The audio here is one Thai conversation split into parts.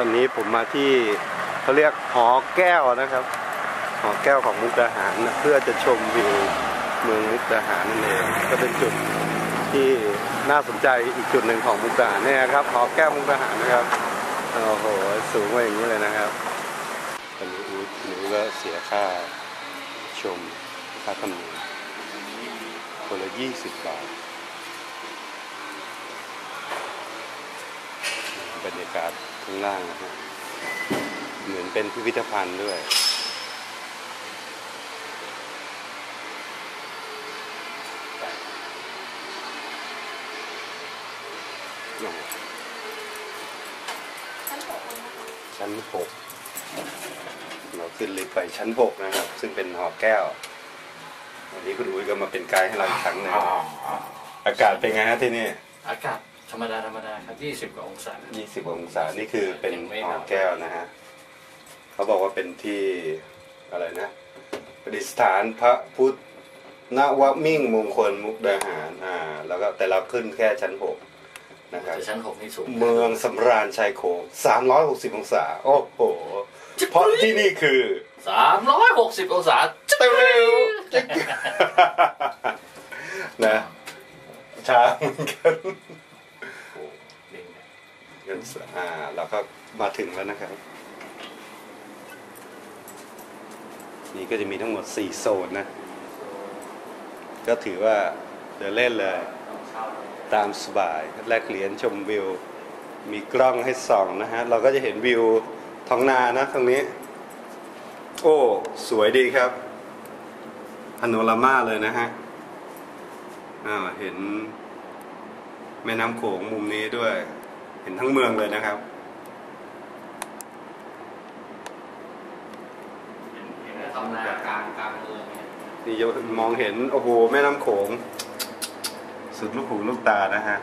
ตอนนี้ผมมาที่เขาเรียกหอแก้วนะครับ หอแก้วของมุกดาหารนะเพื่อจะชมวิวเมืองมุกดาหารนั่นเองก็เป็นจุดที่น่าสนใจอีกจุดหนึ่งของมุกดาหารเนี่ยครับหอแก้วมุกดาหารนะครับโอ้โหสูงมาอย่างนี้เลยนะครับตอนนี้อูดหนูก็เสียค่าชมค่าธรรมเนียมคนละยี่สิบบาท รรยากาศข้างล่างนะฮะเหมือนเป็นพิพิธภัณฑ์ด้วยโอ้โหชั้นหกเลยนะคะชั้นหกเราขึ้นลิฟต์ไปชั้นหกนะครับ ซึ่งเป็นหอแก้ว วันนี้คุณอุ้ยก็มาเป็นไกด์ให้เราอีกครั้งหนึงอากาศเป็นไงฮะที่นี่ อากาศ ธรรมดาธรรมดาครับ20 กว่าองศา20องศา นี่คือเป็นยังไม่หหอนาวแก้วนะฮะ เขาบอกว่าเป็นที่อะไรนะ ประดิษฐานพระพุทธนวมิ่งมงคลมุกดาหาร อ่า แล้วก็แต่เราขึ้นแค่ชั้นหกนะครับ แต่ชั้น6นี่สูงเมืองสำราญชายโขง360 องศา โอ้โห เพราะที่นี่คือ360องศาเต็มเร็วจิ๊กนะช้าเหมือนกัน โอ้ลิงเนี่ย งั้น อ่าเราก็มาถึงแล้วนะครับ นี่ก็จะมีทั้งหมด 4 โซนนะ ก็ถือว่าเดินเล่นเลย ตามสบาย แลกเหรียญชมวิว มีกล้องให้ส่องนะฮะ เราก็จะเห็นวิวท้องนานะตรงนี้ โอ้ สวยดีครับพานรามาเลยนะฮะอ่าเห็นแม่น้ำโขงมุมนี้ด้วย เห็นทั้งเมืองเลยนะครับเห็นเห็นแล้วทำนากลางกลางเมืองเนี่ยนี่จะมองเห็นโอ้โหแม่น้ำโขง สุดลูกหูลูกตานะฮะ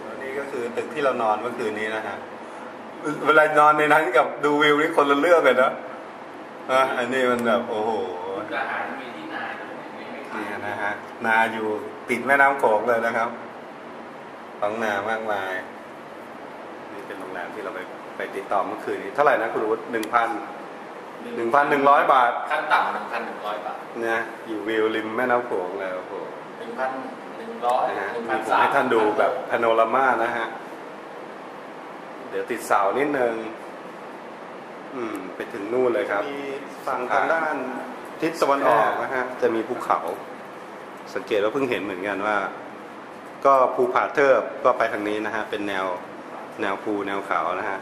แล้วนี่ก็คือตึกที่เรานอนเมื่อคืนนี้นะฮะเวลานอนในนั้นกับดูวิวนี่คนละเรื่องเลยนะอะอันนี้มันแบบโอ้โหมุกดาหารมีที่ นาอยู่ไม่ไม่ขานี่ยนะฮะนาอยู่ติดแม่น้ำโขงเลยนะครับฟังนามากมาย นี่เป็นโรงแรมที่เราไปไปติดต่อเมื่อคืนนี้ เท่าไหร่นะคุณรุธหนึ่งพันหนึ่งพันหนึ่งร้อยบาทขั้นต่ำ1,100บาทนะอยู่วิวริมแม่น้ำโขงเลยโอ้โห1,100นะฮะมีผม1,300ให้ท่านดูแบบพาโนรามานะฮะเดี๋ยวติดเสานิดนึงอืม ไปถึงนู่นเลยครับ มีฝั่งทางด้านทิศตะวันออกนะฮะ จะมีภูเขา สังเกตว่าเพิ่งเห็นเหมือนกันว่า ก็ภูผาเทิบก็ไปทางนี้นะฮะ เป็นแนวแนวภูแนวเขานะฮะ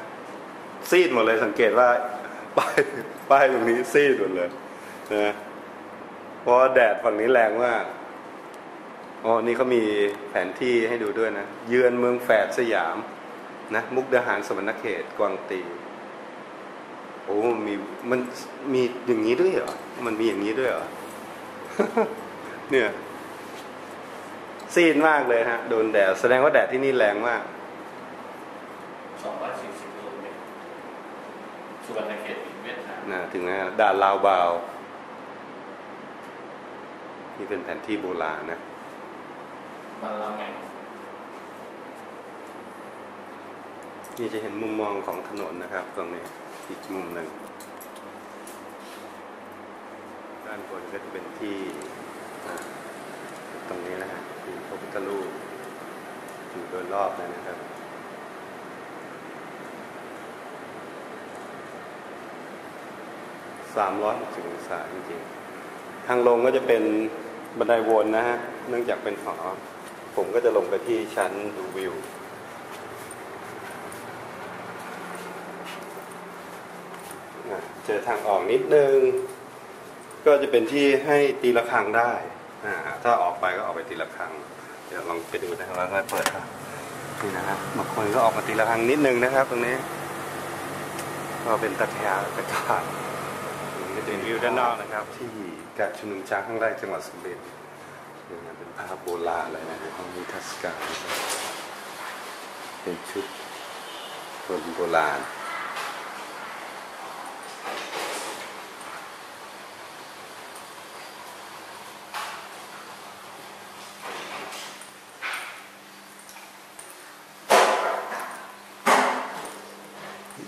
ซีดหมดเลยสังเกตว่าป้ายป้ายตรงนี้ซีดหมดเลยนะเพราะแดดฝั่งนี้แรงมากอ๋อนี่เขามีแผนที่ให้ดูด้วยนะ เยือนเมืองแฝดสยาม นะ มุกดาหารสมณเขตกวางตีโอ้มีมันมีอย่างนี้ด้วยเหรอ มันมีอย่างนี้ด้วยเหรอ เนี่ย ซีดมากเลยฮะโดนแดดแสดงว่าแดดที่นี่แรงมาก240กิโลเมตรสุวรรณเขตติดเวียดนามนะถึงนะด่านลาวบาวนี่เป็นแผนที่โบราณนะมันละไงนี่จะเห็นมุมมองของถนนนะครับ ตรงนี้อีกมุมหนึ่งด้านบนก็จะเป็นที่อ่าตรงนี้นะฮะคือพระพุท ธรูปอยู่โดยรอบเลยนะครับ สามร้อยหกสิบองศาจริงๆ ทางลงก็จะเป็นบันไดวนนะฮะ เนื่องจากเป็นหอ ผมก็จะลงไปที่ชั้นดูวิวเจอทางออกนิดนึง ก็จะเป็นที่ให้ตีระฆังได้ ถ้าออกไปก็ออกไปตีระฆัง เดี๋ยวลองไปดูนะครับแล้วก็เปิดครับนี่นะครับบางคนก็ออกมาตีระฆังนิดนึงนะครับ ตรงนี้ ก็เป็นตะแคงตะกร้านี่ก็จะเป็นวิวด้านนอกนะครับ ที่การชุมนุมช้างข้างแรกจังหวัดสุรินทร์นี่นะเป็นภาพโบราณเลยนะครับห้องนิทรรศการนะครับเป็นชุดคนโบราณ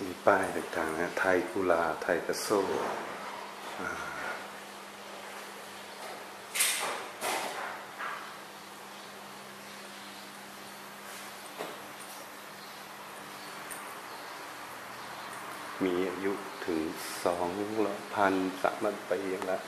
มีป้ายต่างๆนะไทยกุลา ไทยกระโซ่มีอายุถึงสองพันสามพันปีแล้ว